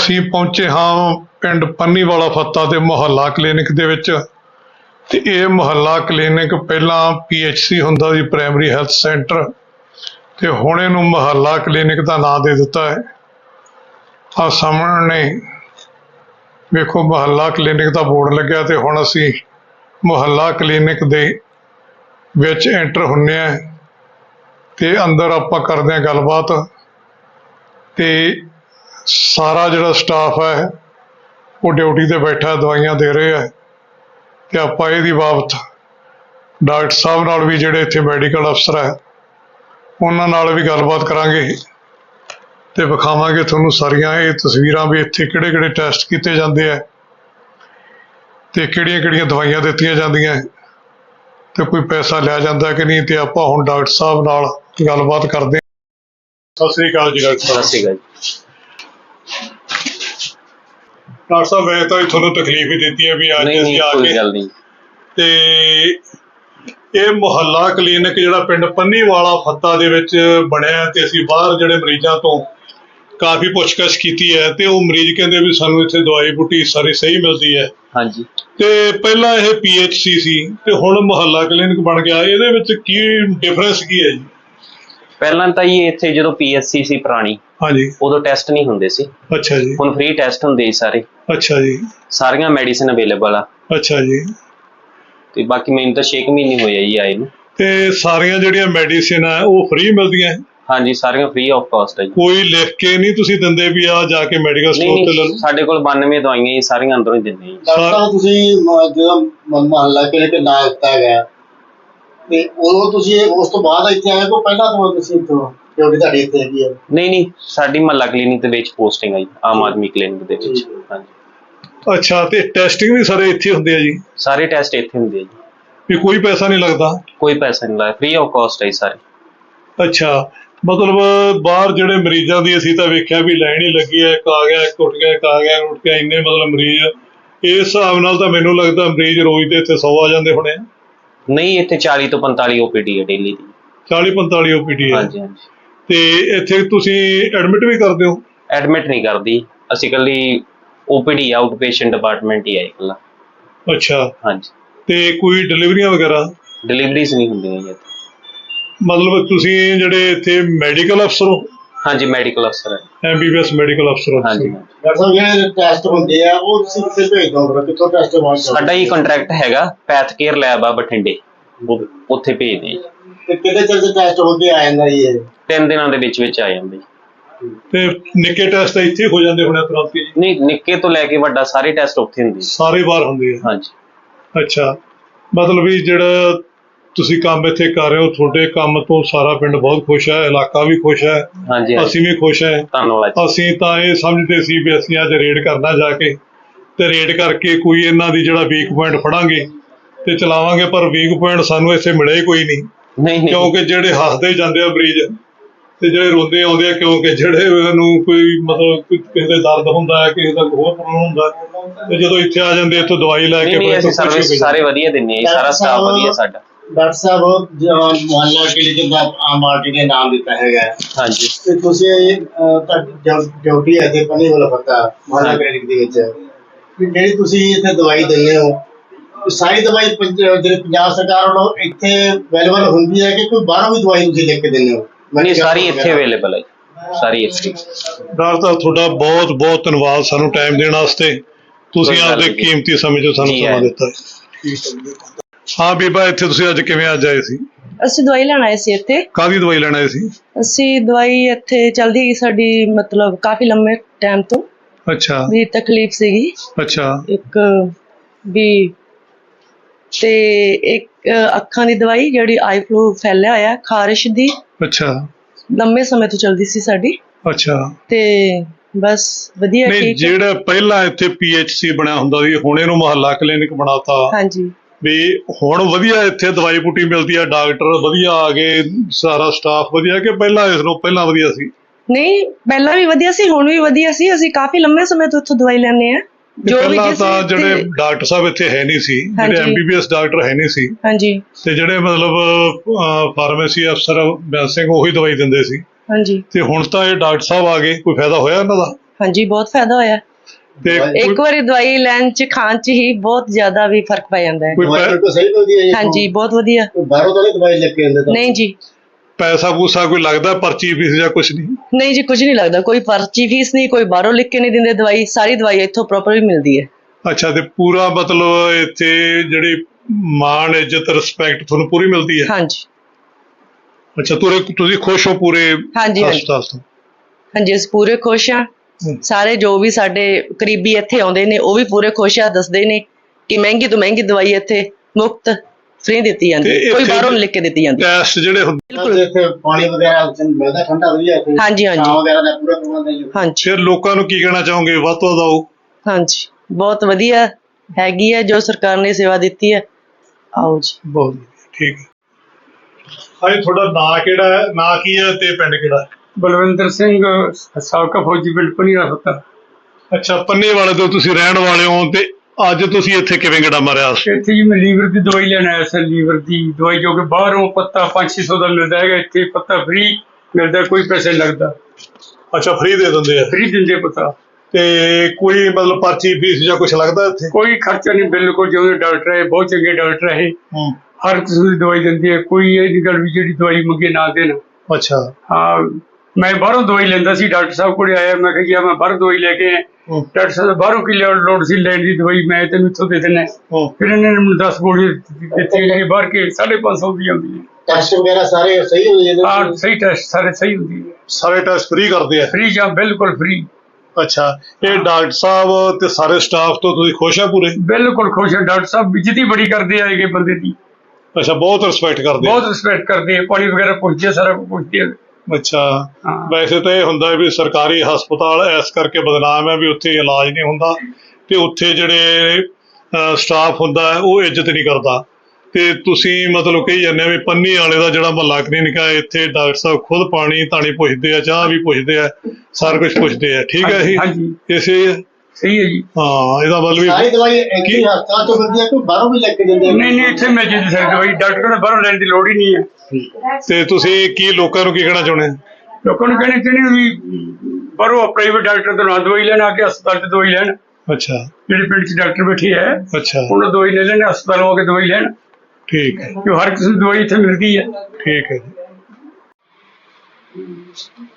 ਅਸੀਂ ਪਹੁੰਚੇ ਹਾਂ ਪਿੰਡ ਪੰਨੀਵਾਲਾ ਫੱਤਾ ਦੇ ਮੁਹੱਲਾ ਕਲੀਨਿਕ ਦੇ ਵਿੱਚ। ਤੇ ਇਹ ਮੁਹੱਲਾ ਕਲੀਨਿਕ ਪਹਿਲਾਂ ਪੀਐਚਸੀ ਹੁੰਦਾ ਸੀ, ਪ੍ਰਾਇਮਰੀ ਹੈਲਥ ਸੈਂਟਰ। ਤੇ ਹੁਣ ਇਹਨੂੰ ਮੁਹੱਲਾ ਕਲੀਨਿਕ ਦਾ ਨਾਮ ਦੇ ਦਿੱਤਾ ਹੈ। ਆ ਸਾਹਮਣੇ ਵੇਖੋ, ਮੁਹੱਲਾ ਕਲੀਨਿਕ ਦਾ ਬੋਰਡ ਲੱਗਿਆ ਤੇ ਹੁਣ ਅਸੀਂ ਮੁਹੱਲਾ ਕਲੀਨਿਕ ਦੇ ਵਿੱਚ ਐਂਟਰ ਹੁੰਨੇ ਆ। ਤੇ ਅੰਦਰ ਆਪਾਂ ਕਰਦੇ ਹਾਂ ਗੱਲਬਾਤ। ਤੇ ਸਾਰਾ ਜਿਹੜਾ ਸਟਾਫ ਹੈ, ਉਹ ਡਿਊਟੀ ਤੇ ਬੈਠਾ, ਦਵਾਈਆਂ ਦੇ ਰਹੇ ਹੈ। ਤੇ ਆਪਾਂ ਇਹਦੀ ਬਾਬਤ ਡਾਕਟਰ ਸਾਹਿਬ ਨਾਲ ਵੀ ਜਿਹੜੇ ਇੱਥੇ ਮੈਡੀਕਲ ਅਫਸਰ ਹੈ, ਉਹਨਾਂ ਨਾਲ ਵੀ ਗੱਲਬਾਤ ਕਰਾਂਗੇ। ਤੇ ਵਿਖਾਵਾਂਗੇ ਤੁਹਾਨੂੰ ਸਾਰੀਆਂ ਇਹ ਤਸਵੀਰਾਂ ਵੀ ਇੱਥੇ ਕਿਹੜੇ ਕਿਹੜੇ ਟੈਸਟ ਕੀਤੇ ਜਾਂਦੇ ਆ ਤੇ ਕਿਹੜੀਆਂ ਕਿਹੜੀਆਂ ਦਵਾਈਆਂ ਦਿੱਤੀਆਂ ਜਾਂਦੀਆਂ ਹੈ। ਤੇ ਕੋਈ ਪੈਸਾ ਲਿਆ ਜਾਂਦਾ ਕਿ ਨਹੀਂ ਤੇ ਆਪਾਂ ਹੁਣ ਡਾਕਟਰ ਸਾਹਿਬ ਨਾਲ ਗੱਲਬਾਤ ਕਰਦੇ ਸਤਿ ਸ੍ਰੀ ਅਕਾਲ ਜੀ ਡਾਕਟਰ ਸਾਹਿਬ। ਸਤਿ ਸ਼੍ਰੀ ਅਕਾਲ ਜੀ। ਡਾਕਟਰ ਸਾਹਿਬ ਵੈਸੇ ਤਾਂ ਤੁਹਾਨੂੰ ਤਕਲੀਫ ਹੀ ਦਿੱਤੀ ਹੈ ਵੀ ਅੱਜ ਨਹੀਂ ਅਸੀਂ ਆ ਕੋਈ ਕੇ ਗੱਲ ਨਹੀਂ। ਤੇ ਇਹ ਮੁਹੱਲਾ ਕਲੀਨਿਕ ਜਿਹੜਾ ਪਿੰਡ ਪੰਨੀਵਾਲਾ ਫੱਤਾ ਦੇ ਵਿੱਚ ਬਣਿਆ ਹੈ ਤੇ ਅਸੀਂ ਬਾਹਰ ਜਿਹੜੇ ਮਰੀਜ਼ਾਂ ਤੋਂ ਕਾਫੀ ਪੁੱਛਗਛ ਕੀਤੀ ਹੈ ਤੇ ਉਹ ਮਰੀਜ਼ ਕਹਿੰਦੇ ਵੀ ਸਾਨੂੰ ਇੱਥੇ ਦਵਾਈ ਬੂਟੀ ਸਾਰੀ ਸਹੀ ਮਿਲਦੀ ਹੈ। ਹਾਂਜੀ। ਤੇ ਪਹਿਲਾਂ ਇਹ ਪੀਐਚਸੀ ਸੀ ਤੇ ਹੁਣ ਮੁਹੱਲਾ ਕਲੀਨਿਕ ਬਣ ਗਿਆ। ਇਹਦੇ ਵਿੱਚ ਕੀ ਡਿਫਰੈਂਸ ਕੀ ਹੈ ਜੀ? ਪਹਿਲਾਂ ਤਾਂ ਇਹ ਇੱਥੇ ਜਦੋਂ ਪੀਐਸਸੀ ਸੀ ਪੁਰਾਣੀ ਹਾਂਜੀ। ਉਦੋਂ ਟੈਸਟ ਨਹੀਂ ਹੁੰਦੇ ਸੀ। ਅੱਛਾ ਜੀ। ਹੁਣ ਫ੍ਰੀ ਟੈਸਟ ਹੁੰਦੇ ਸੀ ਸਾਰੇ। ਅੱਛਾ ਜੀ। ਸਾਰੀਆਂ ਮੈਡੀਸਿਨ ਅਵੇਲੇਬਲ ਆ। ਅੱਛਾ ਜੀ। ਤੇ ਬਾਕੀ ਮੈਨੂੰ ਤਾਂ 6 ਮਹੀਨੇ ਹੋਏ ਆ ਜੀ ਆਏ ਨੂੰ। ਤੇ ਸਾਰੀਆਂ ਜਿਹੜੀਆਂ ਮੈਡੀਸਿਨ ਆ ਉਹ ਫ੍ਰੀ ਮਿਲਦੀਆਂ? ਹੈ? ਹਾਂਜੀ ਸਾਰੀਆਂ ਫ੍ਰੀ ਆਫ ਕਾਸਟ ਹੈ ਜੀ। ਕੋਈ ਲਿਖ ਕੇ ਨਹੀਂ ਤੁਸੀਂ ਦਿੰਦੇ ਵੀ ਆ ਜਾ ਕੇ ਮੈਡੀਕਲ ਸਟੋਰ ਤੇ ਲੈ ਲਓ? ਸਾਡੇ ਕੋਲ 92 ਦਵਾਈਆਂ ਜੀ ਸਾਰੀਆਂ ਅੰਦਰੋਂ ਹੀ ਦਿੰਦੇ ਜੀ। ਡਾਕਟਰ ਸਾਹਿਬ ਤੁਸੀਂ ਮ- ਜਦੋਂ ਮ- ਮੁਹੱਲਾ ਕਲੀਨਿਕ ਨਾਂ ਦਿੱਤਾ ਗਿਆ? ਤੇ ਉਦੋਂ ਤੁਸੀਂ ਇਹ- ਉਸ ਤੋਂ ਬਾਅਦ ਇੱਥੇ ਆਏ ਕੋ ਪਹਿਲਾਂ ਤੋਂ ਤੁਸੀਂ ਇੱਥੋਂ? ਡਿਊਟੀ ਤੁਹਾਡੀ ਇੱਥੇ ਹੈਗੀ ਹੈ ਨਹੀਂ ਨਹੀਂ ਸਾਡੀ ਮਹੱਲਾ ਕਲੀਨਿਕ ਦੇ ਵਿੱਚ ਪੋਸਟਿੰਗ ਆਈ ਆਮ ਆਦਮੀ ਕਲੀਨਿਕ ਦੇ ਵਿੱਚ ਹਾਂਜੀ। ਅੱਛਾ ਤੇ ਟੈਸਟਿੰਗ ਵੀ ਸਾਰੇ ਇੱਥੇ ਹੁੰਦੇ ਆ ਜੀ? ਸਾਰੇ ਟੈਸਟ ਇੱਥੇ ਹੁੰਦੇ ਆ ਜੀ। ਵੀ ਕੋਈ ਪੈਸਾ ਨਹੀਂ ਲੱਗਦਾ? ਕੋਈ ਪੈਸਾ ਨਹੀਂ ਲੱਗਦਾ ਫ੍ਰੀ ਆਫ ਕਾਸਟ ਹੈ ਸਾਰੇ। ਅੱਛਾ ਮਤਲਬ ਬਾਹਰ ਜਿਹੜੇ ਮਰੀਜ਼ਾਂ ਦੀ ਅਸੀਂ ਤਾਂ ਵੇਖਿਆ ਵੀ ਲਾਈਨ ਹੀ ਲੱਗੀ ਹੈ ਇੱਕ ਆ ਗਿਆ ਇੱਕ ਉੱਠ ਗਿਆ ਇੱਕ ਆ ਗਿਆ ਉੱਠ ਗਿਆ ਇੰਨੇ ਮਤਲਬ ਮਰੀਜ਼। ਇਸ ਹਿਸਾਬ ਨਾਲ ਤਾਂ ਮੈਨੂੰ ਲੱਗਦਾ ਮਰੀਜ਼ ਰੋਜ਼ ਦੇ ਇੱਥੇ 100 ਆ ਜਾਂਦੇ ਹੋਣੇ ਆ। ਨਹੀਂ ਇੱਥੇ 40 ਤੋਂ 45 ਓਪੀਡੀ ਹੈ ਡੇਲੀ ਦੀ। 40 45 ਓਪੀਡੀ ਹੈ। ਹਾਂਜੀ ਹਾਂਜੀ। ਤੇ ਇੱਥੇ ਤੁਸੀਂ ਐਡਮਿਟ ਵੀ ਕਰਦੇ ਹੋ? ਐਡਮਿਟ ਨਹੀਂ ਕਰਦੀ। ਅਸੀਂ ਇਕੱਲੀ ਓਪੀਡੀ ਆਊਟ ਪੇਸ਼ੈਂਟ ਡਿਪਾਰਟਮੈਂਟ ਹੀ ਹੈ ਇਕੱਲਾ। ਅੱਛਾ। ਹਾਂਜੀ। ਤੇ ਕੋਈ ਡਿਲੀਵਰੀਆਂ ਵਗੈਰਾ? ਡਿਲੀਵਰੀਜ਼ ਨਹੀਂ ਹੁੰਦੀਆਂ ਜੀ ਇੱਥੇ। ਮਤਲਬ ਤੁਸੀਂ ਜਿਹੜੇ ਇੱਥੇ ਮੈਡੀਕਲ ਅਫਸਰ ਹੋ? ਹਾਂਜੀ ਮੈਡੀਕਲ ਅਫਸਰ ਹੈ ਐਮਬੀਬੀਐਸ ਮੈਡੀਕਲ ਅਫਸਰ ਹੋ ਹਾਂਜੀ ਤੁਸੀਂ। ਡਾਕਟਰ ਸਾਹਿਬ ਜਿਹੜੇ ਟੈਸਟ ਹੁੰਦੇ ਆ ਉਹ ਤੁਸੀਂ ਕਿੱਥੇ ਭੇਜ ਦੋ ਫਿਰ ਕਿੱਥੋਂ ਟੈਸਟ ਪਹੁੰਚ ਸਾਡਾ ਹੀ ਕੰਟਰੈਕਟ ਹੈਗਾ ਪੈਥ ਕੇਅਰ ਲੈਬ ਆ ਬਠਿੰਡੇ। ਉਹ ਉੱਥੇ ਭੇਜਦੇ ਜੀ। ਤੇ ਕਿਹਦੇ ਚਿਰ ਦੇ ਟੈਸਟ ਹੋ ਕੇ ਆ ਜਾਂਦਾ ਜੀ ਇਹ? ਤਿੰਨ ਦਿਨਾਂ ਦੇ ਵਿੱਚ ਵਿੱਚ ਆ ਜਾਂਦੇ ਜੀ। ਤੇ ਨਿੱਕੇ ਟੈਸਟ ਤਾਂ ਇੱਥੇ ਹੋ ਜਾਂਦੇ ਹੋਣੇ ਤੁਰੰਤ ਹੀ? ਨਹੀਂ ਨਿੱਕੇ ਤੋਂ ਲੈ ਕੇ ਵੱਡਾ ਸਾਰੇ ਟੈਸਟ ਉੱਥੇ ਹੁੰਦੇ ਜੀ। ਸਾਰੇ ਬਾਹਰ ਹੁੰਦੇ ਆ? ਹਾਂਜੀ। ਅੱਛਾ। ਮਤਲਬ ਵੀ ਜਿਹੜਾ ਤੁਸੀਂ ਕੰਮ ਇੱਥੇ ਕਰ ਰਹੇ ਹੋ ਤੁਹਾਡੇ ਕੰਮ ਤੋਂ ਸਾਰਾ ਪਿੰਡ ਬਹੁਤ ਖੁਸ਼ ਹੈ ਇਲਾਕਾ ਵੀ ਖੁਸ਼ ਹੈ। ਹਾਂਜੀ ਹਾਂਜੀ। ਅਸੀਂ ਵੀ ਖੁਸ਼ ਹੈ। ਧੰਨਵਾਦ ਜੀ। ਅਸੀਂ ਤਾਂ ਇਹ ਸਮਝਦੇ ਸੀ ਵੀ ਅਸੀਂ ਅੱਜ ਰੇਡ ਕਰਨਾ ਜਾ ਕੇ। ਤੇ ਰੇਡ ਕਰਕੇ ਕੋਈ ਇਹਨਾਂ ਦੀ ਜਿਹੜਾ ਵੀਕ ਪੁਆਇੰਟ ਫੜਾਂਗੇ ਤੇ ਚਲਾਵਾਂਗੇ ਪਰ ਵੀਕ ਪੁਆਇੰਟ ਸਾਨੂੰ ਇੱਥੇ ਮਿਲਿਆ ਹੀ ਕੋਈ ਨਹੀਂ। ਨਹੀਂ ਨਹੀਂ। ਕਿਉਂਕਿ ਜਿਹੜੇ ਹੱਸਦੇ ਜਾਂਦੇ ਆ ਮਰੀਜ਼ ਤੇ ਜਿਹੜੇ ਰੋਂਦੇ ਆਉਂਦੇ ਆ ਕਿਉਂਕਿ ਜਿਹੜੇ ਨੂੰ ਕੋਈ ਮਤਲਬ ਕੋਈ ਕਿਸੇ ਦੇ ਦਰਦ ਹੁੰਦਾ ਹੈ ਕਿਸੇ ਦਾ ਹੋਰ ਪ੍ਰੋਬਲਮ ਹੁੰਦਾ ਹੈ, ਤੇ ਜਦੋਂ ਇੱਥੇ ਆ ਜਾਂਦੇ ਇੱਥੋਂ ਦਵਾਈ ਲੈ ਕੇ ਨਹੀਂ ਨਹੀਂ ਫਿਰ ਅਸੀਂ ਤੋਂ ਖੁਸ਼ ਹੋ ਸਰਵਿਸ ਕੇ ਸਾਰੇ ਵਧੀਆ ਦਿੰਦੇ ਹਾਂ ਜੀ ਸਾਰਾ ਸਟਾਫ ਵਧੀਆ ਸਾਡਾ। ਡਾਕਟਰ ਸਾਹਿਬ ਜਿਹੜਾ ਮੁਹੱਲਾ ਕਲੀਨਿਕ ਦਾ ਆਮ ਆਰਟੀ ਨੇ ਨਾਮ ਦਿੱਤਾ ਹੈਗਾ। ਹਾਂਜੀ। ਤੇ ਤੁਸੀਂ ਡਿਊਟੀ ਹੈ ਤੇ ਪਨੀ ਵਾਲਾ ਪਤਾ ਮੁਹੱਲਾ ਕਲੀਨਿਕ ਦੇ ਵਿੱਚ। ਵੀ ਜਿਹੜੀ ਤੁਸੀਂ ਇੱਥੇ ਦਵਾਈ ਦਿੰਦੇ ਹੋ ਸਾਰੀ ਦਵਾਈ ਜਿਹੜੀ ਪੰਜਾਬ ਸਰਕਾਰ ਵੱਲੋਂ ਇੱਥੇ ਅਵੇਲੇਬਲ ਹੁੰਦੀ ਹੈ ਕਿ ਕੋਈ ਬਾਹਰੋਂ ਵੀ ਦਵਾਈ ਤੁਸੀਂ ਲਿਖ ਕੇ ਦਿੰਦੇ ਹੋ? ਨਹੀਂ ਸਾਰੀ ਇੱਥੇ ਅਵੇਲੇਬਲ ਹੈ। ਸਾਰੀ ਇੱਥੇ। ਡਾਕਟਰ ਸਾਹਿਬ ਤੁਹਾਡਾ ਬਹੁਤ ਬਹੁਤ ਧੰਨਵਾਦ ਸਾਨੂੰ ਟਾਈਮ ਦੇਣ ਵਾਸਤੇ। ਤੁਸੀਂ ਆਪਦੇ। ਕੀਮਤੀ ਸਮੇਂ ਚੋਂ ਸਾਨੂੰ ਸਮਾਂ। ਦਿੱਤਾ ਹੈ। ਹਾਂ ਬੀਬਾ ਇੱਥੇ ਤੁਸੀਂ ਅੱਜ ਕਿਵੇਂ ਅੱਜ ਆਏ ਸੀ? ਅਸੀਂ ਦਵਾਈ ਲੈਣ ਆਏ ਸੀ ਇੱਥੇ। ਕਾਹਦੀ ਦਵਾਈ ਲੈਣ ਆਏ ਸੀ? ਅਸੀਂ ਦਵਾਈ ਇੱਥੇ ਚੱਲਦੀ ਗਈ ਸਾਡੀ ਮਤਲਬ ਕਾਫੀ ਲੰਮੇ ਟਾਈਮ ਤੋਂ। ਅੱਛਾ। ਵੀ ਤਕਲੀਫ ਸੀਗੀ। ਅੱਛਾ। ਇੱਕ ਵੀ ਤੇ ਇੱਕ ਅੱਖਾਂ ਦੀ ਦਵਾਈ ਜਿਹੜੀ ਆਈ ਫਲੂ ਫੈਲਿਆ ਹੋਇਆ ਖਾਰਿਸ਼ ਦੀ। ਅੱਛਾ। ਲੰਮੇ ਸਮੇਂ ਤੋਂ ਚੱਲਦੀ ਸੀ ਸਾਡੀ। ਅੱਛਾ। ਤੇ ਬਸ ਵਧੀਆ ਨਹੀਂ ਠੀਕ ਹੈ। ਜਿਹੜਾ ਪਹਿਲਾਂ ਇੱਥੇ ਪੀਐਚਸੀ ਬਣਿਆ ਹੁੰਦਾ ਸੀ ਹੁਣ ਇਹਨੂੰ ਮੁਹੱਲਾ ਕਲੀਨਿਕ ਬਣਾਤਾ। ਹਾਂਜੀ। ਵੀ ਹੁਣ ਵਧੀਆ ਇੱਥੇ ਦਵਾਈ ਬੂਟੀ ਮਿਲਦੀ ਆ ਡਾਕਟਰ ਵਧੀਆ ਆ ਗਏ ਸਾਰਾ ਸਟਾਫ ਵਧੀਆ ਕਿ ਪਹਿਲਾਂ ਇਸ ਨੂੰ ਪਹਿਲਾਂ ਵਧੀਆ ਸੀ? ਨਹੀਂ ਪਹਿਲਾਂ ਵੀ ਵਧੀਆ ਸੀ ਹੁਣ ਵੀ ਵਧੀਆ ਸੀ ਅਸੀਂ ਕਾਫੀ ਲੰਮੇ ਸਮੇਂ ਤੋਂ ਇੱਥੋਂ ਦਵਾਈ ਲੈਂਦੇ ਆ ਜੋ ਵੀ ਜਿਸ ਜਿਹੜੇ ਡਾਕਟਰ ਸਾਹਿਬ ਇੱਥੇ ਹੈ ਨਹੀਂ ਸੀ ਜਿਹੜੇ। ਐਮਬੀਬੀਐਸ ਡਾਕਟਰ ਹੈ ਨਹੀਂ ਸੀ ਹਾਂਜੀ। ਤੇ ਜਿਹੜੇ ਮਤਲਬ ਫਾਰਮੇਸੀ ਅਫਸਰ ਬੈਂਸ ਸਿੰਘ ਉਹੀ ਦਵਾਈ ਦਿੰਦੇ ਸੀ। ਹਾਂਜੀ। ਤੇ ਹੁਣ ਤਾਂ ਇਹ ਡਾਕਟਰ ਸਾਹਿਬ ਆ ਗਏ ਕੋਈ ਫਾਇਦਾ ਹੋਇਆ ਇਹਨਾਂ ਦਾ? ਹਾਂਜੀ ਬਹੁਤ ਫਾਇਦਾ ਹੋਇਆ। ਤੇ ਇੱਕ ਵਾਰੀ ਦਵਾਈ ਲੈਣ ਚ ਖਾਣ ਚ ਹੀ ਬਹੁਤ ਜ਼ਿਆਦਾ ਵੀ ਫ਼ਰਕ ਪੈ ਜਾਂਦਾ ਹੈ। ਕੋਈ ਦਵਾਈ ਪੈ- ਬਿਲਕੁਲ ਸਹੀ ਮਿਲਦੀ ਹੈ ਜੀ। ਹਾਂਜੀ ਬਹੁਤ ਵਧੀਆ। ਕੋਈ ਬਾਹਰੋਂ ਤਾਂ ਨਹੀਂ ਦਵਾਈ ਲੈ ਕੇ ਆਉਂਦੇ ਤਾਂ? ਨਹੀਂ ਜੀ। ਪੈਸਾ ਪੂਸਾ ਕੋਈ ਲੱਗਦਾ ਪਰਚੀ ਫੀਸ ਜਾਂ ਕੁਝ ਨਹੀਂ? ਨਹੀਂ ਜੀ ਕੁਝ ਨਹੀਂ ਲੱਗਦਾ। ਕੋਈ ਪਰਚੀ ਫੀਸ ਨਹੀਂ ਕੋਈ ਬਾਹਰੋਂ ਲਿਖ ਕੇ ਨਹੀਂ ਦਿੰਦੇ ਦਵਾਈ। ਸਾਰੀ ਦਵਾਈ ਇੱਥੋਂ ਪ੍ਰੋਪਰ ਹੀ ਮਿਲਦੀ ਹੈ। ਅੱਛਾ ਤੇ ਪੂਰਾ ਮਤਲਬ ਇੱਥੇ ਜਿਹੜੀ ਮਾਣ ਇੱਜ਼ਤ ਰਿਸਪੈਕਟ ਤੁਹਾਨੂੰ ਪੂਰੀ ਮਿਲਦੀ ਹੈ? ਹਾਂਜੀ। ਅੱਛਾ ਤੁਰੇ ਤੁਸੀਂ ਖੁਸ਼ ਹੋ ਪੂਰੇ ਹਾਂਜੀ, ਹਾਂਜੀ। ਹਸਪਤਾਲ ਤੋਂ? ਹਾਂਜੀ ਅਸੀਂ ਪੂਰੇ ਖੁਸ਼ ਹਾਂ। ਸਾਰੇ ਜੋ ਵੀ ਸਾਡੇ ਕਰੀਬੀ ਇੱਥੇ ਆਉਂਦੇ ਨੇ ਉਹ ਵੀ ਪੂਰੇ ਖੁਸ਼ ਆ ਦੱਸਦੇ ਨੇ ਕਿ ਮਹਿੰਗੀ ਤੋਂ ਮਹਿੰਗੀ ਦਵਾਈ ਇੱਥੇ ਮੁਫਤ ਫ੍ਰੀ ਦਿੱਤੀ ਜਾਂਦੀ। ਕੋਈ ਬਾਹਰੋਂ ਨਹੀਂ ਲਿਖ ਕੇ ਦਿੱਤੀ ਜਾਂਦੀ ਟੈਸਟ ਜਿਹੜੇ ਹੁੰਦੇ ਇੱਥੇ ਪਾਣੀ ਵਗੈਰਾ ਮਿਲਦਾ ਠੰਡਾ ਵਧੀਆ ਇੱਥੇ ਹਾਂਜੀ, ਹਾਂਜੀ। ਛਾਂ ਵਗੈਰਾ ਦਾ ਪੂਰਾ ਪ੍ਰਬੰਧ ਹੈ ਜੀ। ਹਾਂਜੀ। ਫਿਰ ਲੋਕਾਂ ਨੂੰ ਕੀ ਕਹਿਣਾ ਚਾਹੋਗੇ? ਵੱਧ ਤੋਂ ਵੱਧ ਆਓ। ਹਾਂਜੀ। ਬਹੁਤ ਵਧੀਆ ਹੈਗੀ ਹੈ ਜੋ ਸਰਕਾਰ ਨੇ ਸੇਵਾ ਦਿੱਤੀ ਹੈ। ਆਓ ਜੀ। ਬਹੁਤ ਠੀਕ ਹੈ। ਹਾਂਜੀ ਤੁਹਾਡਾ ਨਾਂ ਕਿਹੜਾ ਹੈ? ਨਾਂ ਕੀ ਹੈ ਤੇ ਪਿੰਡ ਕਿਹੜਾ ਹੈ? ਬਲਵਿੰਦਰ ਸਿੰਘ ਸਾਬਕਾ ਫੌਜੀ ਪਿੰਡ ਪਨੀਰਾ ਫਤਾ ਅੱਛਾ ਪੰਨੇ ਵਾਲੇ ਤੋਂ ਤੁਸੀਂ ਰਹਿਣ ਵਾਲੇ ਹੋ ਤੇ ਅੱਜ ਤੁਸੀਂ ਇੱਥੇ ਕਿਵੇਂ ਗੜਾ ਮਾਰਿਆ? ਇੱਥੇ ਜੀ ਮੈਂ ਲੀਵਰ ਦੀ ਦਵਾਈ ਲੈਣ ਆਇਆ ਸੀ ਲੀਵਰ ਦੀ ਦਵਾਈ ਜੋ ਕਿ ਬਾਹਰੋਂ ਪੱਤਾ 5-600 ਦਾ ਮਿਲਦਾ ਹੈਗਾ ਇੱਥੇ ਪੱਤਾ ਫ੍ਰੀ ਮਿਲਦਾ ਕੋਈ ਪੈਸੇ ਲੱਗਦਾ। ਅੱਛਾ ਫ੍ਰੀ ਦੇ ਦਿੰਦੇ ਆ? ਫ੍ਰੀ ਦਿੰਦੇ ਪੱਤਾ। ਤੇ ਕੋਈ ਮਤਲਬ ਪਰਚੀ ਫੀਸ ਜਾਂ ਕੁਝ ਲੱਗਦਾ ਇੱਥੇ? ਕੋਈ ਖਰਚਾ ਨਹੀਂ ਬਿਲਕੁਲ ਜਿਵੇਂ ਡਾਕਟਰ ਹੈ ਬਹੁਤ ਚੰਗੇ ਡਾਕਟਰ ਹੈ। ਹੂੰ। ਹਰ ਕਿਸਮ ਦੀ ਦਵਾਈ ਦਿੰਦੇ ਆ ਕੋਈ ਇਹ ਨਹੀਂ ਗੱਲ ਵੀ ਜਿਹੜੀ ਦਵਾਈ ਮੰਗੇ ਨਾ ਦੇਣ। ਅੱਛਾ। ਹਾਂ ਮੈਂ ਬਾਹਰੋਂ ਦਵਾਈ ਲੈਂਦਾ ਸੀ ਡਾਕਟਰ ਸਾਹਿਬ ਕੋਲ ਆਇਆ ਮੈਂ ਕਿਹਾ ਜੀ ਆ ਮੈਂ ਬਾਹਰੋਂ ਦਵਾਈ ਲੈ ਕੇ ਆਇਆ। ਹੂੰ। ਡਾਕਟਰ ਸਾਹਿਬ ਬਾਹਰੋਂ ਕੀ ਲੋੜ ਲੋੜ ਸੀ ਲੈਣ ਦੀ ਦਵਾਈ ਮੈਂ ਤੈਨੂੰ ਇੱਥੋਂ ਦੇ ਦਿੰਦਾ। ਹੂੰ। ਫਿਰ ਇਹਨਾਂ ਨੇ ਮੈਨੂੰ 10 ਗੋਲੀ ਦਿੱਤੀ ਜਿਹੜੀ ਬਾਹਰ ਕੇ 550 ਦੀ ਆਉਂਦੀ ਹੈ ਟੈਸਟ ਵਗੈਰਾ ਸਾਰੇ ਸਹੀ ਹੋ ਜਾਂਦੇ ਹਾਂ ਨੇ? ਸਹੀ ਟੈਸਟ ਸਾਰੇ ਸਹੀ ਹੁੰਦੀ ਹੈ ਸਾਰੇ ਟੈਸਟ ਫ੍ਰੀ ਕਰਦੇ ਆ? ਫ੍ਰੀ ਜਾਂ ਬਿਲਕੁਲ ਫ੍ਰੀ ਅੱਛਾ ਇਹ ਡਾਕਟਰ ਸਾਹਿਬ ਤੇ ਸਾਰੇ ਸਟਾਫ ਤੋਂ ਤੁਸੀਂ ਖੁਸ਼ ਆ ਪੂਰੇ? ਬਿਲਕੁਲ ਖੁਸ਼ ਹਾਂ ਡਾਕਟਰ ਸਾਹਿਬ ਇੱਜ਼ਤ ਹੀ ਬੜੀ ਕਰਦੇ ਆਏਗੇ ਬੰਦੇ ਦੀ। ਅੱਛਾ ਬਹੁਤ ਰਿਸਪੈਕਟ ਕਰਦੇ ਆ। ਬਹੁਤ ਰਿਸਪੈਕਟ ਕਰਦੇ ਆ ਪਾਣੀ ਵਗੈਰਾ ਪੁੱਛਦੇ ਆ ਸਾਰਾ ਕੁਝ ਪੁੱਛਦੇ ਆ। ਅੱਛਾ। ਹਾਂ। ਵੈਸੇ ਤਾਂ ਇਹ ਹੁੰਦਾ ਵੀ ਸਰਕਾਰੀ ਹਸਪਤਾਲ ਇਸ ਕਰਕੇ ਬਦਨਾਮ ਹੈ ਵੀ ਉੱਥੇ ਇਲਾਜ ਨਹੀਂ ਹੁੰਦਾ ਤੇ ਉੱਥੇ ਜਿਹੜੇ ਸਟਾਫ ਹੁੰਦਾ ਹੈ, ਉਹ ਇੱਜ਼ਤ ਨਹੀਂ ਕਰਦਾ। ਤੇ ਤੁਸੀਂ ਮਤਲਬ ਕਹੀ ਜਾਂਦੇ ਆ ਵੀ ਪੰਨੀ ਵਾਲੇ ਦਾ ਜਿਹੜਾ ਮਹੱਲਾ ਕਲੀਨਿਕ ਹੈ ਇੱਥੇ ਡਾਕਟਰ ਸਾਹਿਬ ਖੁਦ ਪਾਣੀ ਧਾਣੀ ਪੁੱਛਦੇ ਆ ਚਾਹ ਵੀ ਪੁੱਛਦੇ ਆ ਸਾਰਾ ਕੁਝ ਪੁੱਛਦੇ ਆ। ਠੀਕ ਹੈ ਇਹ ਹਾਂਜੀ। ਇਸੇ ਸਹੀ ਹੈ ਜੀ। ਹਾਂ ਇਹਦਾ ਮਤਲਬ ਸਾਰੀ ਵੀ ਦਵਾਈ ਇੱਥੇ ਹੀ ਹਸਪਤਾਲ ਤੋਂ ਮਿਲਦੀ ਹੈ ਕੋਈ ਬਾਹਰੋਂ ਵੀ ਲੈ ਕੇ ਦਿੰਦੇ ਆ? ਨਹੀਂ ਨਹੀਂ ਇੱਥੇ ਮਿਲ ਜਾਂਦੀ ਸਾਰੀ ਦਵਾਈ। ਡਾਕਟਰ ਕੋਲ ਬਾਹਰੋਂ ਲੈਣ ਦੀ ਲੋੜ ਹੀ ਨਹੀਂ ਹੈ। ਤੇ ਤੁਸੀਂ ਕੀ ਲੋਕਾਂ ਨੂੰ ਕੀ ਕਹਿਣਾ ਚਾਹੁੰਦੇ ਆ ਲੋਕਾਂ ਨੂੰ ਕਹਿਣੀ ਚਾਹੀਦੀ ਵੀ ਬਾਹਰੋਂ ਪ੍ਰਾਈਵੇਟ ਡਾਕਟਰ ਤੋਂ ਨਾ ਦਵਾਈ ਲੈਣ ਆ ਕੇ ਹਸਪਤਾਲ 'ਚ ਦਵਾਈ ਲੈਣ। ਅੱਛਾ। ਜਿਹੜੇ ਪਿੰਡ 'ਚ ਡਾਕਟਰ ਬੈਠੇ ਹੈ ਅੱਛਾ। ਉਹਨਾਂ ਦਵਾਈ ਲੈ ਲੈਣ ਹਸਪਤਾਲ ਆ ਕੇ ਦਵਾਈ ਲੈਣ। ਠੀਕ ਹੈ। ਕਿਉਂ ਹਰ ਕਿਸੇ ਨੂੰ ਦਵਾਈ ਇੱਥੇ ਮਿਲਦੀ ਹੈ। ਠੀਕ ਹੈ ਜੀ।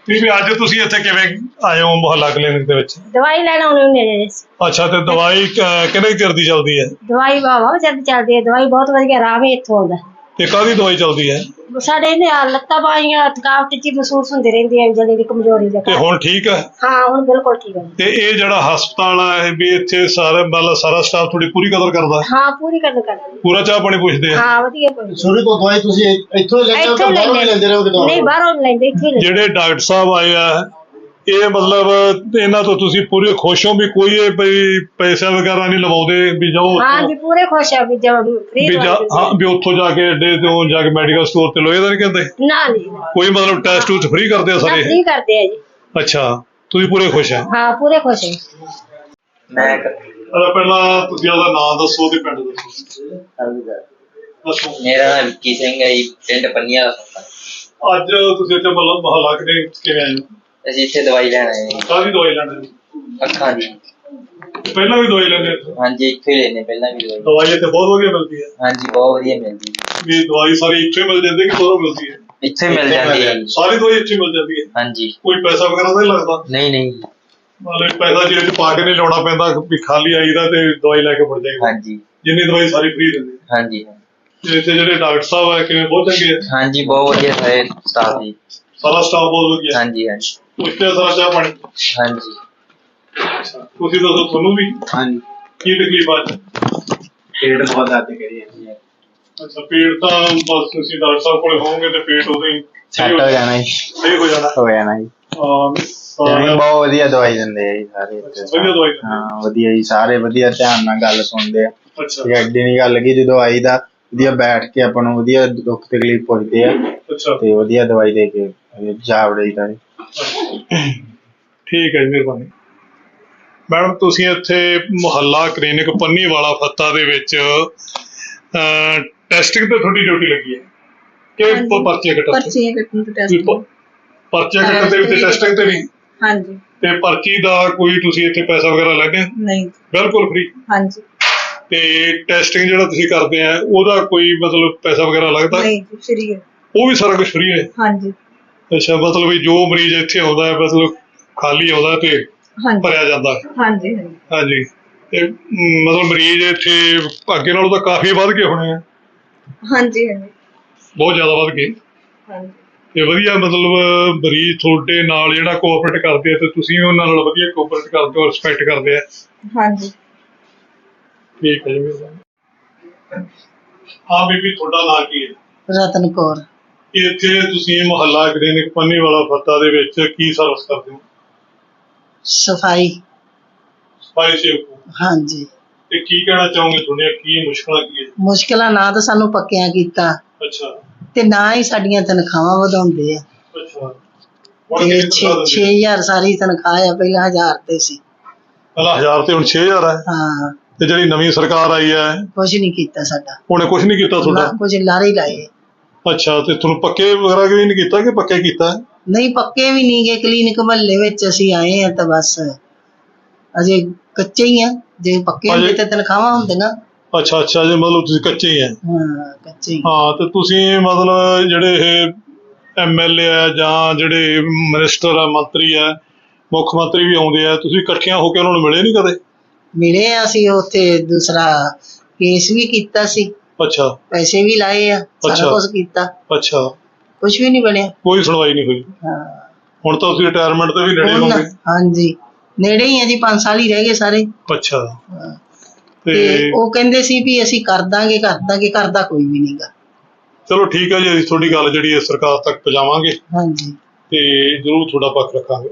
ਵੀ ਵੀ ਅੱਜ ਤੁਸੀਂ ਇੱਥੇ ਕਿਵੇਂ ਆਏ ਹੋ ਮੁਹੱਲਾ ਕਲੀਨਿਕ ਦੇ ਵਿੱਚ? ਦਵਾਈ ਲੈਣ ਆਉਣੇ ਹੁੰਦੇ ਨੇ ਜੀ। ਅੱਛਾ ਤੇ ਦਵਾਈ ਕ- ਕਿੰਨੇ ਕੁ ਚਿਰ ਦੀ ਚੱਲਦੀ ਹੈ? ਦਵਾਈ ਵਾਵਾ ਜਦ ਚੱਲਦੀ ਹੈ ਦਵਾਈ ਬਹੁਤ ਵਧੀਆ ਆਰਾਮ ਹੀ ਇੱਥੋਂ ਆਉਂਦਾ। ਤੇ ਕਾਹਦੀ ਦਵਾਈ ਚੱਲਦੀ ਹੈ? ਸਾਡੇ ਇਹਨੇ ਆਹ ਲੱਤਾਂ ਬਾਹੀਆਂ ਥਕਾਵਟ ਜੀ ਮਹਿਸੂਸ ਹੁੰਦੀ ਰਹਿੰਦੀ ਹੈ ਜਦੀ ਦੀ ਕਮਜ਼ੋਰੀ ਦੇ ਤੇ ਕਾਰਨ ਹੁਣ ਠੀਕ ਹੈ? ਹਾਂ ਹੁਣ ਬਿਲਕੁਲ ਠੀਕ ਹੈ। ਤੇ ਇਹ ਜਿਹੜਾ ਹਸਪਤਾਲ ਹੈ ਵੀ ਇੱਥੇ ਸਾਰੇ ਮਤਲਬ ਸਾਰਾ ਸਟਾਫ ਤੁਹਾਡੀ ਪੂਰੀ ਕਦਰ ਕਰਦਾ? ਹੈ? ਹਾਂ ਪੂਰੀ ਕਰਨ ਕਰ ਪੂਰਾ ਚਾਹ ਪਾਣੀ ਪੁੱਛਦੇ ਆ? ਹਾਂ ਵਧੀਆ ਕੋਈ ਸ਼ੁਰੂ ਤੋਂ ਦਵਾਈ ਤੁਸੀਂ ਇੱਥੋਂ ਹੀ ਲੈਂਦੇ ਹੋ ਕਿ ਬਾਹਰੋਂ ਲੈਂਦੇ ਰਹੋਗੇ ਨਹੀਂ ਦਵਾਈ ਬਾਹਰੋਂ ਲੈਂਦੇ ਇੱਥੋਂ ਹੀ ਲੈਂਦੇ ਜਿਹੜੇ ਡਾਕਟਰ ਸਾਹਿਬ ਆਏ ਆ ਇਹ ਮਤਲਬ ਇਹਨਾਂ ਤੋਂ ਤੁਸੀਂ ਪੂਰੇ ਖੁਸ਼ ਹੋ ਵੀ ਕੋਈ ਇਹ ਵੀ ਪੈਸਾ ਵਗੈਰਾ ਨਹੀਂ ਲਵਾਉਂਦੇ ਵੀ ਜਾਓ ਹਾਂ ਜੀ ਪੂਰੇ ਖੁਸ਼ ਆ ਵੀ ਜਦ ਫ੍ਰੀ ਵੀ ਜਾ ਹਾਂ ਵੀ ਉੱਥੋਂ ਜਾ ਕੇ ਅੱਡੇ ਤੋਂ ਜਾ ਕੇ ਮੈਡੀਕਲ ਸਟੋਰ ਤੇ ਲੋਏ ਦਾ ਨਹੀਂ ਕਹਿੰਦੇ? ਨਾ ਨਹੀਂ ਕੋਈ ਮਤਲਬ ਟੈਸਟ ਟੂਸਟ ਫ੍ਰੀ ਕਰਦੇ ਆ ਸਾਰੇ? ਫ੍ਰੀ ਕਰਦੇ ਆ ਜੀ। ਅੱਛਾ ਤੁਸੀਂ ਪੂਰੇ ਖੁਸ਼ ਆ? ਹਾਂ ਪੂਰੇ ਖੁਸ਼ ਹੈ ਮੈਂ ਅਹ ਪਹਿਲਾਂ ਤੁਸੀਂ ਉਹਦਾ ਨਾਮ ਦੱਸੋ ਤੇ ਪਿੰਡ ਦੱਸੋ। ਦੱਸੋ। ਮੇਰਾ ਨਾਮ ਵਿੱਕੀ ਸਿੰਘ ਹੈ ਜੀ ਪਿੰਡ ਪੰਨੀਆ ਦਾ। ਅੱਜ ਤੁਸੀਂ ਇੱਥੇ ਮਤਲਬ ਮਹੱਲਾ ਕਿਵੇਂ ਆਏ ਹੋ? ਅਸੀਂ ਇੱਥੇ ਦਵਾਈ ਲੈਣ ਆਏ ਹਾਂ। ਕਾਹਦੀ ਦਵਾਈ ਲੈਣੀ ਜੀ। ਅੱਖਾਂ ਦੀ। ਪਹਿਲਾਂ ਵੀ ਦਵਾਈ ਲੈਂਦੇ ਇੱਥੇ? ਹਾਂਜੀ ਇੱਥੇ ਹੀ ਲੈਣੇ ਪਹਿਲਾਂ ਵੀ ਦਵਾਈ। ਦਵਾਈ ਇੱਥੇ ਬਹੁਤ ਵਧੀਆ ਮਿਲਦੀ ਹੈ। ਹਾਂਜੀ ਬਹੁਤ ਵਧੀਆ ਮਿਲਦੀ ਹੈ। ਵੀ ਦਵਾਈ ਸਾਰੀ ਇੱਥੇ ਮਿਲ ਜਾਂਦੀ ਕਿ ਬਾਹਰੋਂ ਮਿਲਦੀ ਹੈ? ਇੱਥੇ ਮਿਲ ਜਾਂਦੀ ਹੈ। ਸਾਰੀ ਦਵਾਈ ਇੱਥੇ ਮਿਲ ਜਾਂਦੀ ਹੈ। ਹਾਂਜੀ। ਕੋਈ ਪੈਸਾ ਵਗੈਰਾ ਤਾਂ ਨਹੀਂ ਲੱਗਦਾ? ਨਹੀਂ ਨਹੀਂ। ਮਤਲਬ ਪੈਸਾ ਜੇਬ ਚ ਪਾ ਕੇ ਨਹੀਂ ਲਾਉਣਾ ਪੈਂਦਾ ਵੀ ਖਾਲੀ ਆਈਦਾ ਤੇ ਦਵਾਈ ਲੈ ਕੇ ਮੁੜ ਜਾਈਦਾ। ਹਾਂਜੀ। ਜਿੰਨੀ ਦਵਾਈ ਸਾਰੀ ਫ੍ਰੀ ਦਿੰਦੇ ਹਾਂਜੀ ਤੇ ਇੱਥੇ ਜਿਹੜੇ ਡਾਕਟਰ ਸਾਹਿਬ ਆ ਕਿਵੇਂ? ਬਹੁਤ ਚੰਗੇ ਆ। ਹਾਂਜੀ ਬਹੁਤ ਵਧੀਆ ਸਾਰੇ ਸਟਾਫ ਜੀ। ਸਾਰਾ ਸਟਾਫ ਬਹੁਤ ਵਧੀਆ। ਹਾਂਜੀ ਹਾਂਜੀ। ਸਾਰਾ ਚਾਹ ਪਾਣੀ ਹਾਂਜੀ। ਤੁਸੀਂ ਦੱਸੋ ਤੁਹਾਨੂੰ ਵੀ? ਹਾਂਜੀ। ਕੀ ਤਕਲੀਫ ਆ ਅੱਜ? ਪੇਟ ਬਹੁਤ ਦਰਦ ਕਰੀ ਜਾਂਦੀ ਹੈ। ਅੱਛਾ ਪੇਟ ਤਾਂ ਬਸ ਤੁਸੀਂ ਡਾਕਟਰ ਸਾਹਿਬ ਕੋਲੇ ਹੋਵੋਗੇ ਤੇ ਪੇਟ ਉਦੋਂ ਹੀ ਸਹੀ ਸੈੱਟ ਹੋ ਜਾਣਾ ਜੀ। ਸਹੀ ਹੋ ਜਾਣਾ। ਹੋ ਜਾਣਾ ਜੀ। ਹਾਂ ਜਿਵੇਂ ਸਾਰਾ- ਬਹੁਤ ਵਧੀਆ ਦਵਾਈ ਦਿੰਦੇ ਆ ਜੀ ਸਾਰੇ ਵਧੀਆ ਦਵਾਈ ਦਿੰਦੇ। ਹਾਂ ਵਧੀਆ ਜੀ ਸਾਰੇ ਵਧੀਆ ਧਿਆਨ ਨਾਲ ਗੱਲ ਸੁਣਦੇ ਆ। ਅੱਛਾ। ਠੀਕ ਹੈ ਐਡੀ ਨਹੀਂ ਗੱਲ ਲੱਗੀ ਜਦੋਂ ਆਈ ਦਾ ਵਧੀਆ ਬੈਠ ਕੇ ਆਪਾਂ ਨੂੰ ਵਧੀਆ ਦੁੱਖ ਤਕਲੀਫ ਪੁੱਛਦੇ ਆ। ਅੱਛਾ। ਤੇ ਵਧੀਆ ਦਵਾਈ ਦੇ ਕੇ ਦਾ ਜੀ। ਠੀਕ ਹੈ ਜੀ ਮਿਹਰਬਾਨੀ। ਮੈਡਮ ਤੁਸੀਂ ਇੱਥੇ ਮੁਹੱਲਾ ਕਲੀਨਿਕ ਪੰਨੀ ਵਾਲਾ ਫੱਤਾ ਦੇ ਵਿੱਚ ਟੈਸਟਿੰਗ ਤੇ ਤੁਹਾਡੀ ਡਿਊਟੀ ਲੱਗੀ ਹੈ। ਕਿ ਪ- ਪਰਚੀਆਂ ਕੱਟਣ ਤੇ? ਪਰਚੀਆਂ ਕੱਟਣ ਤੇ ਵੀ ਟੈਸਟ ਪ- ਪਰਚੀਆਂ ਕੱਟਣ ਤੇ ਵੀ ਤੇ ਟੈਸਟਿੰਗ ਤੇ ਵੀ? ਹਾਂਜੀ। ਤੇ ਪਰਚੀ ਦਾ ਕੋਈ ਤੁਸੀਂ ਇੱਥੇ ਪੈਸਾ ਵਗੈਰਾ ਲੈਂਦੇ ਹੋ? ਨਹੀਂ। ਬਿਲਕੁਲ ਫ੍ਰੀ ਹਾਂਜੀ। ਤੇ ਟੈਸਟਿੰਗ ਜਿਹੜਾ ਤੁਸੀਂ ਕਰਦੇ ਆ ਉਹਦਾ ਕੋਈ ਮਤਲਬ ਪੈਸਾ ਵਗੈਰਾ ਲੱਗਦਾ? ਨਹੀਂ ਜੀ ਫ੍ਰੀ ਹੈ। ਉਹ ਵੀ ਸਾਰਾ ਕੁਝ ਫ੍ਰੀ ਹੈ? ਹਾਂਜੀ। ਅੱਛਾ ਮਤਲਬ ਵੀ ਜੋ ਮਰੀਜ਼ ਇੱਥੇ ਆਉਂਦਾ ਹੈ ਮਤਲਬ ਖਾਲੀ ਆਉਂਦਾ ਤੇ ਹਾਂਜੀ। ਭਰਿਆ ਜਾਂਦਾ ਹੈ। ਹਾਂਜੀ ਹਾਂਜੀ। ਹਾਂਜੀ। ਤੇ ਮ, ਮਤਲਬ ਮਰੀਜ਼ ਇੱਥੇ ਅੱਗੇ ਨਾਲੋਂ ਤਾਂ ਕਾਫੀ ਵੱਧ ਗਏ ਹੋਣੇ ਆ। ਹਾਂਜੀ ਹਾਂਜੀ। ਬਹੁਤ ਜ਼ਿਆਦਾ ਵੱਧ ਗਏ। ਹਾਂਜੀ। ਤੇ ਵਧੀਆ ਮਤਲਬ ਮਰੀਜ਼ ਤੁਹਾਡੇ ਨਾਲ ਜਿਹੜਾ ਕੋਆਪਰੇਟ ਕਰਦੇ ਆ ਤੇ ਤੁਸੀਂ ਵੀ ਉਹਨਾਂ ਨਾਲ ਵਧੀਆ ਕੋਆਪਰੇਟ ਕਰਦੇ ਹੋ ਰਿਸਪੈਕਟ ਕਰਦੇ ਆ। ਹਾਂਜੀ। ਠੀਕ ਹੈ ਜੀ ਹਾਂ ਬੀਬੀ ਤੁਹਾਡਾ ਨਾਂ ਕੀ ਹੈ? ਰਤਨ ਕੌਰ। ਇੱਥੇ ਤੁਸੀਂ ਮੁਹੱਲਾ ਕਲੀਨਿਕ ਪੰਨੀ ਵਾਲਾ ਫੱਤਾ ਦੇ ਵਿੱਚ ਕੀ ਸਰਵਿਸ ਕਰਦੇ ਹੋ? ਸਫ਼ਾਈ। ਸਫ਼ਾਈ ਸੇਵਕ ਹਾਂਜੀ। ਤੇ ਕੀ ਕਹਿਣਾ ਚਾਹੋਗੇ ਤੁਹਾਡੀਆਂ? ਕੀ ਮੁਸ਼ਕਲਾਂ ਕੀ ਹੈ? ਮੁਸ਼ਕਲਾਂ ਨਾ ਤਾਂ ਸਾਨੂੰ ਪੱਕਿਆਂ ਕੀਤਾ। ਅੱਛਾ। ਤੇ ਨਾ ਹੀ ਸਾਡੀਆਂ ਤਨਖਾਹਾਂ ਵਧਾਉਂਦੇ ਆ। ਅੱਛਾ। ਹੁਣ ਤੇ ਕਿੰਨੀ ਤਨਖਾਹ ਦਿੰਦੇ? 6000 ਸਾਰੀ ਤਨਖਾਹ ਆ ਪਹਿਲਾਂ 1000 ਤੇ ਸੀ। ਪਹਿਲਾਂ 1000 ਤੇ ਹੁਣ 6000 ਹੈ ਹਾਂ। ਤੇ ਜਿਹੜੀ ਨਵੀਂ ਸਰਕਾਰ ਆਈ ਹੈ ਕੁਝ ਨਹੀਂ ਕੀਤਾ ਸਾਡਾ। ਉਹਨੇ ਕੁਝ ਨਹੀਂ ਕੀਤਾ ਤੁਹਾਡਾ? ਕੁਝ ਲਾਰੇ ਹੀ ਲਾਏ। ਅੱਛਾ ਤੇ ਤੁਹਾਨੂੰ ਪੱਕੇ ਵਗੈਰਾ ਵੀ ਨਹੀਂ ਕੀਤਾ ਕਿ ਪੱਕੇ ਕੀਤਾ? ਹੈ? ਨਹੀਂ ਪੱਕੇ ਵੀ ਨਹੀਂ ਗਏ ਕਲੀਨਿਕ ਮਹੱਲੇ ਵਿੱਚ ਅਸੀਂ ਆਏ ਆ ਤਾਂ ਬਸ। ਅਜੇ ਕੱਚੇ ਹੀ ਆ ਜੇ ਪੱਕੇ ਹੁੰਦੇ ਅਜੇ- ਤੇ ਤਨਖਾਹਾਂ ਹੁੰਦੀਆਂ। ਅੱਛਾ ਅੱਛਾ ਜੇ ਮਤਲਬ ਤੁਸੀਂ ਕੱਚੇ ਹੀ ਹੈ ਹਾਂ ਕੱਚੇ ਹੀ। ਹਾਂ ਤੇ ਤੁਸੀਂ ਮਤਲਬ ਜਿਹੜੇ ਇਹ ਐਮਐਲਏ ਆ ਜਾਂ ਜਿਹੜੇ ਮਿਨਿਸਟਰ ਆ ਮੰਤਰੀ ਆ ਮੁੱਖ ਮੰਤਰੀ ਵੀ ਆਉਂਦੇ ਆ ਤੁਸੀਂ ਇਕੱਠਿਆਂ ਹੋ ਕੇ ਉਹਨਾਂ ਨੂੰ ਮਿਲੇ ਨਹੀਂ ਕਦੇ? ਮਿਲੇ ਆ ਅਸੀਂ ਉੱਥੇ ਦੂਸਰਾ ਕੇਸ ਵੀ ਕੀਤਾ ਸੀ। ਅੱਛਾ। ਪੈਸੇ ਵੀ ਲਾਏ ਆ ਅੱਛਾ। ਸਾਰਾ ਕੁਝ ਕੀਤਾ। ਅੱਛਾ। ਕੁਝ ਵੀ ਨਹੀਂ ਬਣਿਆ। ਕੋਈ ਸੁਣਵਾਈ ਨਹੀਂ ਹੋਈ। ਹਾਂ। ਹੁਣ ਤਾਂ ਤੁਸੀਂ ਰਿਟਾਇਰਮੈਂਟ ਤੇ ਵੀ ਨੇੜੇ ਹੁਣ ਹੋਗੇ ਹਾਂਜੀ। ਨੇੜੇ ਹੀ ਆ ਜੀ 5 ਸਾਲ ਹੀ ਰਹਿ ਗਏ ਸਾਰੇ। ਅੱਛਾ। ਹਾਂ। ਤੇ ਤੇ ਉਹ ਕਹਿੰਦੇ ਸੀ ਵੀ ਅਸੀਂ ਕਰ ਦਾਂਗੇ ਕਰ ਦਾਂਗੇ ਕਰਦਾ ਕੋਈ ਵੀ ਨਹੀਂਗਾ ਚਲੋ ਠੀਕ ਹੈ ਜੀ ਅਸੀਂ ਤੁਹਾਡੀ ਗੱਲ ਜਿਹੜੀ ਹੈ ਸਰਕਾਰ ਤੱਕ ਪਹੁੰਚਾਵਾਂਗੇ। ਹਾਂਜੀ। ਤੇ ਜ਼ਰੂਰ ਤੁਹਾਡਾ ਪੱਖ ਰੱਖਾਂਗੇ।